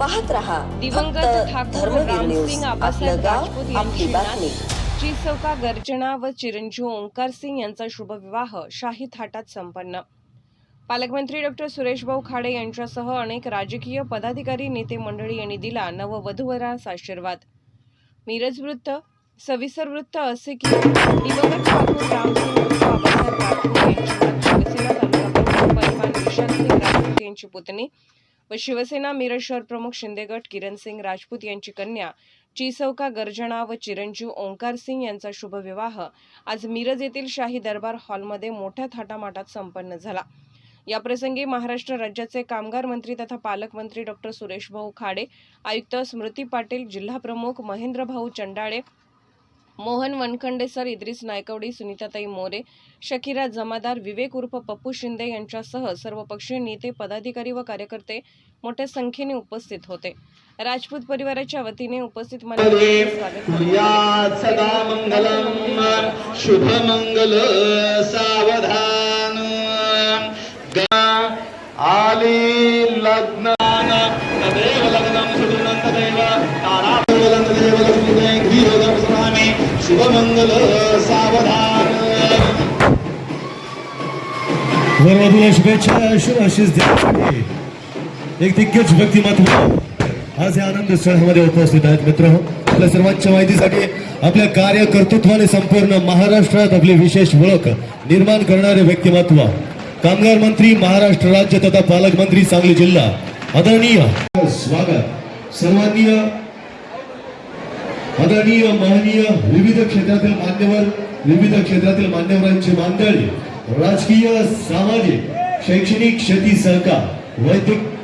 पाहत रहा दिवंगत ठाकूर रामसिंग आबासाहेब राजपूत यांची बातमी. नात. चिचौका गर्जना व चिरंजीव ओंकार सिंग यांचा शुभविवाह शाही थाटात संपन्न. पालकमंत्री डॉक्टर सुरेशभाऊ खाडे यांच्यासह अनेक राजकीय पदाधिकारी नेते मंडळी यांनी दिला नववधूवरास आशीर्वाद. मिरज वृत्त सविस्तर वृत्त असे की दिवंगत ठाकूर रामसिंग उर्फ आबासाहेब राजपूत यांची विशाल सिंग राजपूत यांची पुतणी व शिवसेना मिरज शहर प्रमुख शिंदेगट किरण सिंग राजपूत यांची कन्या चिसौका गर्जना व चिरंजीव ओंकार सिंग यांचा शुभविवाह आज मिरज येथील शाही दरबार हॉलमध्ये मोठ्या थाटामाटात संपन्न झाला. याप्रसंगी महाराष्ट्र राज्याचे कामगार मंत्री तथा पालकमंत्री डॉक्टर सुरेशभाऊ खाडे आयुक्त स्मृती पाटील जिल्हाप्रमुख महेंद्रभाऊ चंडाळे मोहन वनखंडे सर इद्रिस नायकवडी सुनीताताई मोरे शकिरा जमादार विवेक उर्फ पप्पू शिंदे यांच्यासह सर्व पक्षीय नेते पदाधिकारी व कार्यकर्ते मोठ्या संख्येने उपस्थित होते. राजपूत परिवाराच्या वतीने उपस्थित सावधान। आली लग्नं। वरवधूला शुभेच्छा शुभ एक दिग्गज व्यक्तिमत्व आज या आनंद उत्सवामध्ये उपस्थित आहेत मित्र। आपल्या सर्वांच्या माहितीसाठी आपल्या कार्यकर्तृत्वाने संपूर्ण महाराष्ट्रात आपली विशेष ओळख निर्माण करणारे व्यक्तिमत्व. कामगार मंत्री महाराष्ट्र राज्य तथा पालकमंत्री सांगली जिल्हा. आदरणीय स्वागत. सर्वांनीय आदरणीय महनीय विविध क्षेत्रातील मान्यवर विविध क्षेत्रातील मान्यवरांची मंडळी राजकीय सामाजिक शैक्षणिक शेती सहकार वैद्यक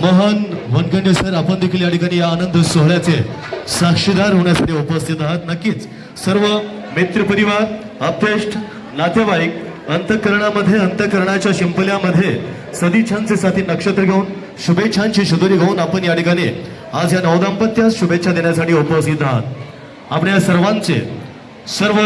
मोहन वनखंडे सर आपण देखील या ठिकाणी या आनंद सोहळ्याचे साक्षीदार होण्यासाठी उपस्थित आहात. नक्कीच सर्व मित्र परिवार अपेष्ट नातेवाईक अंतकरणामध्ये अंतकरणाच्या शिंपल्यामध्ये सदिच्छांचे साथी नक्षत्र घेऊन शुभेच्छांची शुदुरी घेऊन आपण या ठिकाणी आज या नवदाम्पत्यास शुभेच्छा देण्यासाठी उपस्थित आहात. आपण या सर्वांचे सर्व